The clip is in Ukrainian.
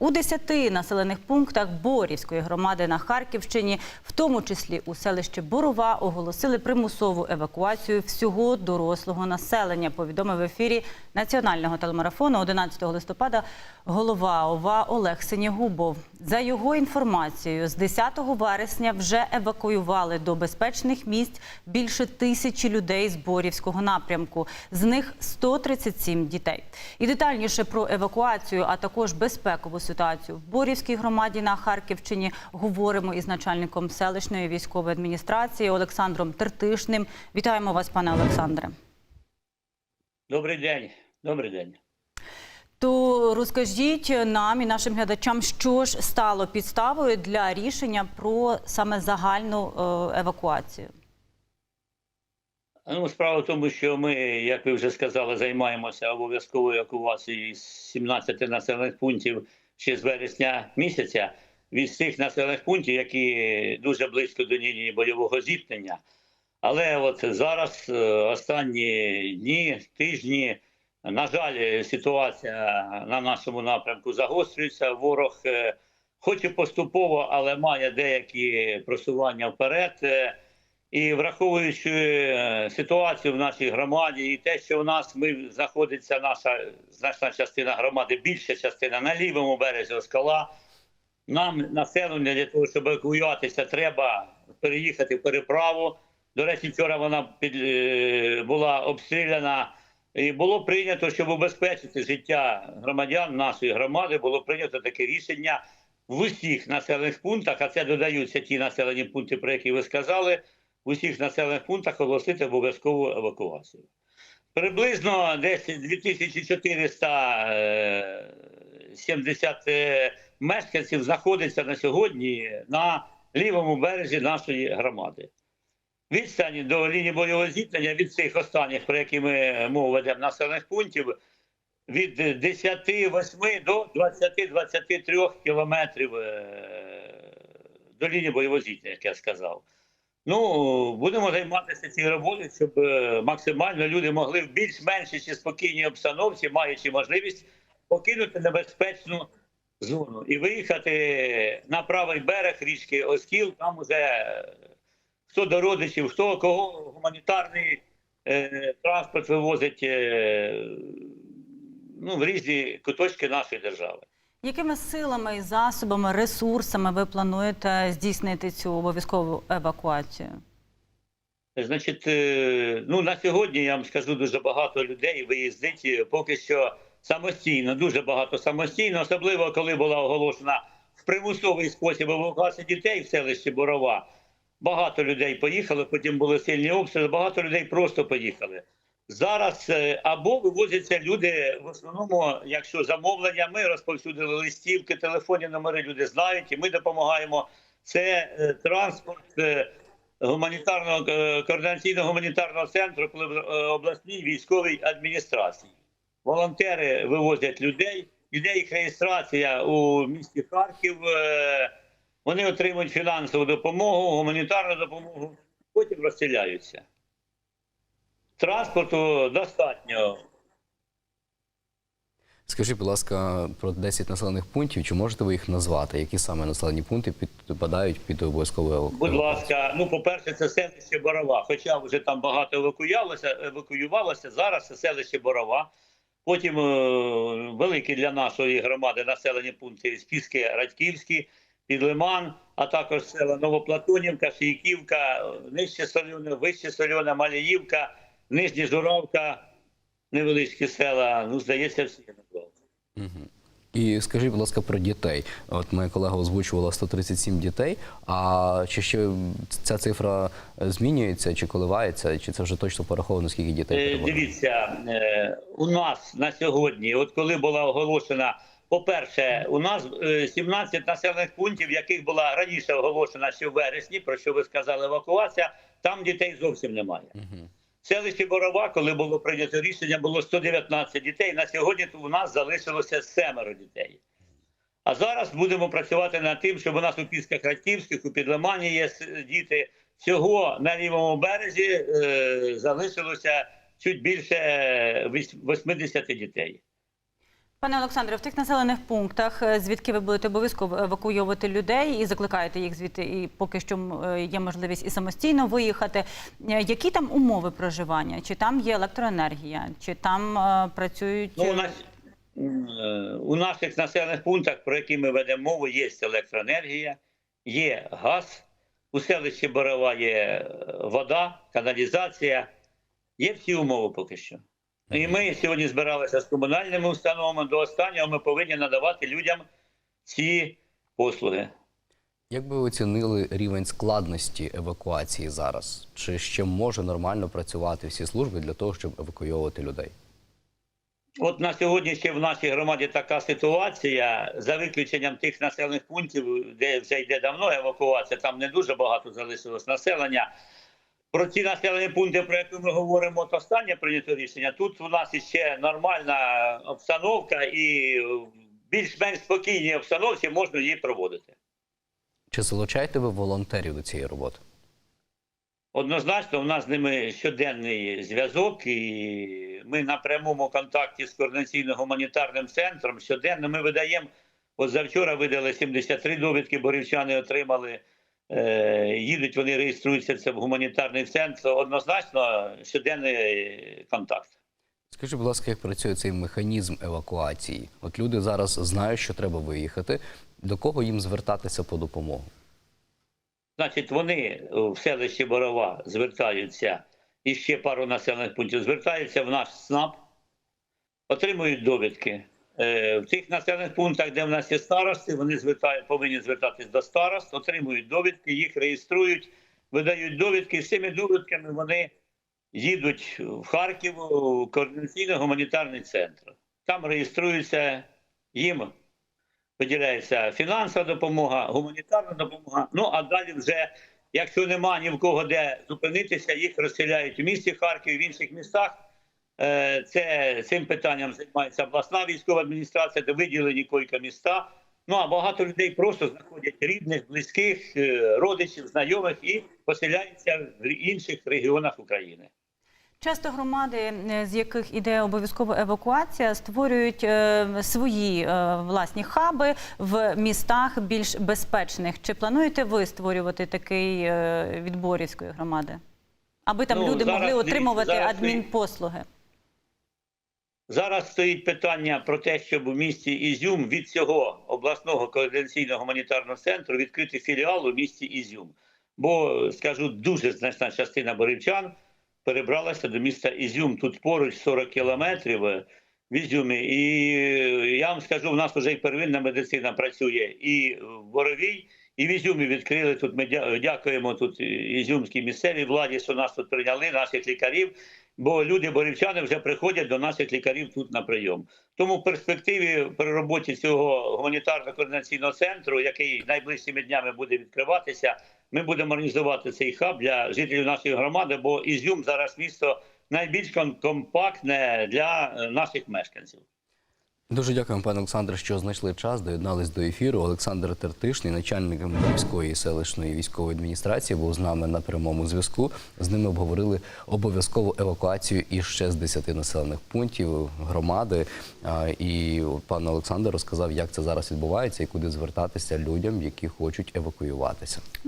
У 10 населених пунктах Борівської громади на Харківщині, в тому числі у селищі Борова, оголосили примусову евакуацію всього дорослого населення. Повідомив в ефірі національного телемарафону 11 листопада голова ОВА Олег Синєгубов. За його інформацією, з 10 вересня вже евакуювали до безпечних місць більше тисячі людей з Борівського напрямку. З них 137 дітей. І детальніше про евакуацію, а також безпекову ситуацію в Борівській громаді на Харківщині говоримо із начальником селищної військової адміністрації Олександром Тертишним. Вітаємо вас, пане Олександре. Добрий день. Добрий день. То розкажіть нам і нашим глядачам, що ж стало підставою для рішення про саме загальну е, евакуацію. Ну, справа в тому, що ми, як ви вже сказали, займаємося обов'язковою евакуацією з 17 населених пунктів ще з вересня місяця від цих населених пунктів, які дуже близько до лінії бойового зіткнення. Але от зараз е, останні дні, тижні, на жаль, ситуація на нашому напрямку загострюється. Ворог, е, хоч і поступово, але має деякі просування вперед. Е, І враховуючи е, ситуацію в нашій громаді, і те, що у нас ми знаходиться наша значна частина громади, більша частина на лівому березі Оскала. Нам населення для того, щоб евакуюватися, треба переїхати в переправу. До речі, вчора вона під, була обстріляна. І було прийнято, щоб убезпечити життя громадян нашої громади, було прийнято таке рішення в усіх населених пунктах, а це додаються ті населені пункти, про які ви сказали, в усіх населених пунктах оголосити обов'язкову евакуацію. Приблизно десь 2470 е, мешканців знаходиться на сьогодні на лівому березі нашої громади. Відстані до лінії бойового зіткнення від цих останніх, про які ми мову ведемо населених пунктів, від 10-8 до 20-23 кілометрів е, до лінії бойового зіткнення, як я сказав. Ну, будемо займатися цією роботою, щоб е, максимально люди могли в більш-меншій чи спокійній обстановці, маючи можливість покинути небезпечну зону і виїхати на правий берег річки Оскіл, там уже е, хто до родичів, хто кого гуманітарний е, транспорт вивозить е, ну, в різні куточки нашої держави. Якими силами і засобами, ресурсами ви плануєте здійснити цю обов'язкову евакуацію? Значить, е, ну на сьогодні я вам скажу дуже багато людей виїздить е, поки що самостійно, дуже багато самостійно, особливо коли була оголошена в примусовий спосіб евакуація дітей в селищі Борова. Багато людей поїхали, потім були сильні обстріли, багато людей просто поїхали. Зараз е, або вивозяться люди в основному, якщо замовлення, ми розповсюдили листівки, телефонні номери люди знають, і ми допомагаємо. Це е, транспорт е, гуманітарного координаційного гуманітарного центру обласній військовій адміністрації. Волонтери вивозять людей, іде їх реєстрація у місті Харків. Вони отримують фінансову допомогу, гуманітарну допомогу, потім розселяються. Транспорту достатньо. Скажіть, будь ласка, про 10 населених пунктів. Чи можете ви їх назвати? Які саме населені пункти підпадають під обов'язкову евакуацію? Будь ласка, ну по-перше, це селище Борова. Хоча вже там багато евакуювалося, евакуювалося. Зараз це селище Борова. Потім е, великі для нашої громади населені пункти Спіски, Радьківські, Підлиман, а також села Новоплатонівка, Шийківка, Нижче Сольоне, Вище Сольоне, Маліївка, Нижні Журавка, невеличкі села. Ну, здається, всі назвав. І скажіть, будь ласка, про дітей. От моя колега озвучувала 137 дітей. А чи ще ця цифра змінюється, чи коливається, чи це вже точно пораховано, скільки дітей Е. Дивіться, е, у нас на сьогодні, от коли була оголошена, по-перше, у нас е, 17 населених пунктів, яких була раніше оголошена ще в вересні, про що ви сказали, евакуація, там дітей зовсім немає. Мгм. В селищі Борова, коли було прийнято рішення, було 119 дітей. На сьогодні у нас залишилося семеро дітей. А зараз будемо працювати над тим, щоб у нас у Пісках Радьківських, у Підлимані є діти. Всього на лівому березі е, залишилося чуть більше е, 80 дітей. Пане Олександре, в тих населених пунктах, е, звідки ви будете обов'язково евакуйовувати людей і закликаєте їх звідти, і поки що е, є можливість і самостійно виїхати. е, Які там умови проживання? Чи там є електроенергія, чи там е, працюють Ну, у, нас, у наших населених пунктах, про які ми ведемо мову, є електроенергія, є газ, у селищі Борова є вода, каналізація, є всі умови поки що. І ми сьогодні збиралися з комунальними установами. До останнього ми повинні надавати людям ці послуги. Як би ви оцінили рівень складності евакуації зараз? Чи ще може нормально працювати всі служби для того, щоб евакуйовувати людей? От на сьогодні ще в нашій громаді така ситуація, за виключенням тих населених пунктів, де вже йде давно евакуація, там не дуже багато залишилось населення. Про ці населені пункти, про які ми говоримо, от останнє прийнято рішення. Тут у нас іще нормальна обстановка, і в більш-менш спокійній обстановці можна її проводити. Чи залучаєте ви волонтерів до цієї роботи? Однозначно, у нас з ними щоденний зв'язок, і ми на прямому контакті з координаційно-гуманітарним центром. Щоденно ми видаємо. От завчора видали 73 довідки, борівчани отримали. Е, їдуть, вони реєструються це в гуманітарний центр. Однозначно, щоденний контакт. Скажіть, будь ласка, як працює цей механізм евакуації? От люди зараз знають, що треба виїхати. До кого їм звертатися по допомогу? Значить, вони в селищі Борова звертаються і ще пару населених пунктів звертаються в наш СНАП, отримують довідки. Е, В тих населених пунктах, де в нас є старости, вони звертають, повинні звертатись до старост, отримують довідки, їх реєструють, видають довідки. З цими довідками вони їдуть в Харків у координаційно-гуманітарний центр. Там реєструються їм виділяється фінансова допомога, гуманітарна допомога. Ну а далі вже, якщо нема ні в кого де зупинитися, їх розселяють у місті Харків, в інших містах. Е, Це цим питанням займається обласна військова адміністрація, де виділені кілька міста. Ну а багато людей просто знаходять рідних, близьких, е, родичів, знайомих і поселяються в інших регіонах України. Часто громади, е, з яких іде обов'язкова евакуація, створюють свої власні хаби в містах більш безпечних. Чи плануєте ви створювати такий е, від громади? Аби там Ну, люди могли дивіться, отримувати зараз адмінпослуги? Зараз стоїть питання про те, щоб у місті Ізюм від цього обласного координаційного гуманітарного центру відкрити філіал у місті Ізюм. Бо скажу, дуже значна частина борівчан перебралася до міста Ізюм. Тут поруч 40 кілометрів е, в Ізюмі. І е, я вам скажу, в нас вже і первинна медицина працює і в Боровій, і в Ізюмі відкрили тут. Ми дякуємо тут ізюмській місцевій владі, що нас тут прийняли, наших лікарів. Бо люди борівчани вже приходять до наших лікарів тут на прийом. Тому в перспективі при роботі цього гуманітарно координаційного центру, який найближчими днями буде відкриватися, ми будемо організувати цей хаб для жителів нашої громади. Бо Ізюм зараз місто найбільш компактне для е, наших мешканців. Дуже дякуємо, пане Олександре, що знайшли час, доєднались до ефіру. Олександр Тертишний, начальник міської селищної військової адміністрації, був з нами на прямому зв'язку. З ними обговорили обов'язкову евакуацію із ще з 10 населених пунктів громади. І пан Олександр розказав, як це зараз відбувається і куди звертатися людям, які хочуть евакуюватися.